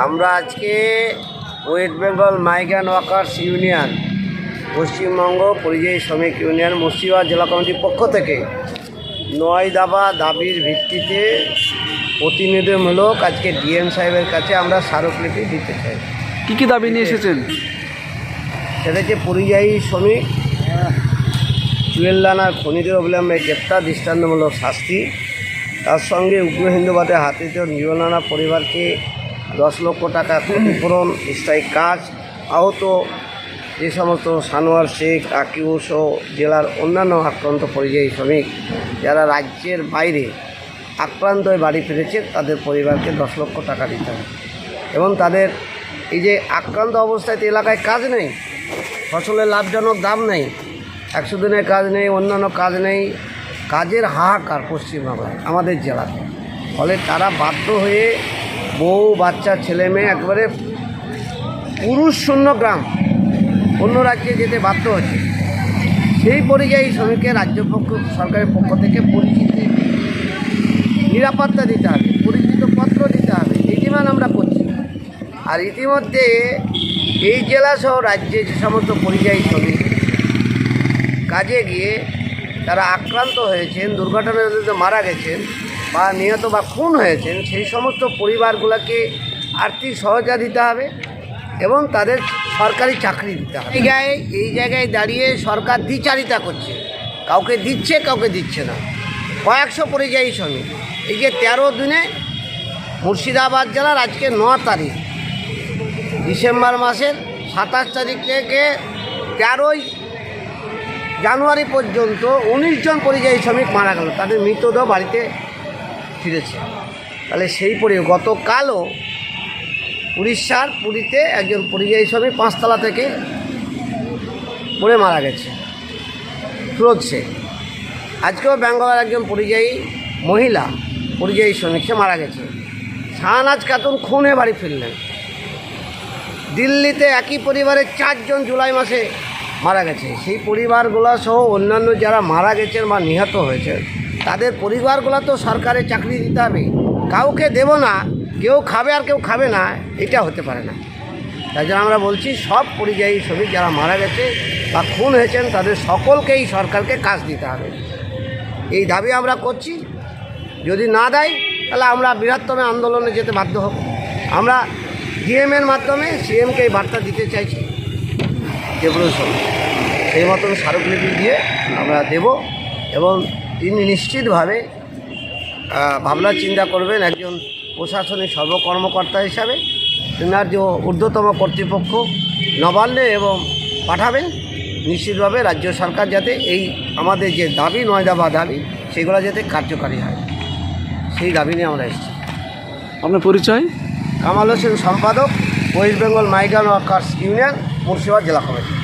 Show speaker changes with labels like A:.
A: আমরা আজকে West Bengal migrant workers union Paschimbanga পরিযায়ী শ্রমিক ইউনিয়ন মুর্শিদাবাদ জেলা কমিটির পক্ষ থেকে নয় দাবা দাবির ভিত্তিতে প্রতিনিধিমূলক আজকে ডিএম সাহেবের কাছে আমরা স্মারকলিপি দিতে চাই।
B: কী কী দাবি নিয়ে এসেছেন?
A: সেটা হচ্ছে পরিযায়ী শ্রমিক জুয়েলানার খনিজ অবিলম্বে গ্রেপ্তার দৃষ্টান্তমূলক শাস্তি তার সঙ্গে উগ্র হিন্দুবাদে হাতিত নিরলানা পরিবারকে দশ লক্ষ টাকা ক্ষতিপূরণ, স্থায়ী কাজ আহত, যে সমস্ত সানোয়ার শেখ আকিউ সহ জেলার অন্যান্য আক্রান্ত পরিযায়ী শ্রমিক যারা রাজ্যের বাইরে আক্রান্ত হয়ে বাড়ি ফিরেছে, তাদের পরিবারকে দশ লক্ষ টাকা দিতে হবে। এবং তাদের এই যে আক্রান্ত অবস্থায় তো এলাকায় কাজ নেই, ফসলের লাভজনক দাম নেই, একশো দিনের কাজ নেই, অন্যান্য কাজ নেই, কাজের হাহাকার পশ্চিমবাংলায়, আমাদের জেলাতে। ফলে তারা বাধ্য হয়ে বউ, বাচ্চা, ছেলে, মেয়ে, একবারে পুরুষ শূন্য গ্রাম অন্য রাজ্যে যেতে বাধ্য হচ্ছে। সেই পরিযায়ী শ্রমিকের রাজ্য পক্ষ, সরকারের পক্ষ থেকে পরিচিতি নিরাপত্তা দিতে হবে, পরিচিত পত্র দিতে হবে এই ডিমান্ড আমরা করছি। আর ইতিমধ্যে এই জেলা সহ রাজ্যে যে সমস্ত পরিযায়ী শ্রমিক কাজে গিয়ে তারা আক্রান্ত হয়েছেন দুর্ঘটনাতে মারা গেছেন বা নিহত বা খুন হয়েছেন, সেই সমস্ত পরিবারগুলোকে আর্থিক সহায়তা দিতে হবে এবং তাদের সরকারি চাকরি দিতে হবে। এই জায়গায় এই জায়গায় দাঁড়িয়ে সরকার দ্বিচারিতা করছে। কাউকে দিচ্ছে কাউকে দিচ্ছে না। কয়েকশো পরিযায়ী শ্রমিক। এই যে তেরো দিনে মুর্শিদাবাদ জেলার আজকে ন তারিখ, ডিসেম্বর মাসের সাতাশ তারিখ থেকে তেরোই জানুয়ারি পর্যন্ত উনিশ জন পরিযায়ী শ্রমিক মারা গেল। তাদের মৃতদেহ বাড়িতে ফিরেছে। তাহলে সেই পরি গতকালও উড়িষ্যার পুরীতে একজন পরিযায়ী শ্রমিক পাঁচতলা থেকে পড়ে মারা গেছে ফিরোজ শেখ আজকেও বেঙ্গলের একজন পরিযায়ী মহিলা, পরিযায়ী শ্রমিক, সে মারা গেছে। শাহনাজ খাতুন খুনে বাড়ি ফিরলেন। দিল্লিতে একই পরিবারের চারজন জুলাই মাসে মারা গেছে। সেই পরিবারগুলো সহ অন্যান্য যারা মারা গেছেন বা নিহত হয়েছেন তাদের পরিবারগুলো তো সরকারের চাকরি দিতে হবে। কাউকে দেব না, কেউ খাবে আর কেউ খাবে না, এটা হতে পারে না। তাই জন্য আমরা বলছি, সব পরিযায়ী শ্রমিক যারা মারা গেছে বা খুন হয়েছেন, তাদের সকলকেই সরকারকে কাজ দিতে হবে। এই দাবি আমরা করছি। যদি না দেয়, তাহলে আমরা বৃহত্তম আন্দোলনে যেতে বাধ্য হব। আমরা ডিএমের মাধ্যমে সিএমকে এই বার্তা দিতে চাইছি। যে প্রশাসন সেই মতন স্মারকলিপি দিয়ে আমরা দেব এবং তিনি নিশ্চিতভাবে ভাবনা চিন্তা করবেন একজন প্রশাসনিক সর্বকর্মকর্তা হিসাবে। তেনার যে ঊর্ধ্বতম কর্তৃপক্ষ নবান্নে এবং পাঠাবেন নিশ্চিতভাবে রাজ্য সরকার যাতে এই আমাদের যে দাবি নয় দাবা দাবি সেগুলো যাতে কার্যকারী হয়। সেই দাবি নিয়ে আমরা এসেছি।
B: আপনার পরিচয়?
A: কামাল হোসেন সম্পাদক West Bengal migrant workers union Murshidabad জেলা কমিটি।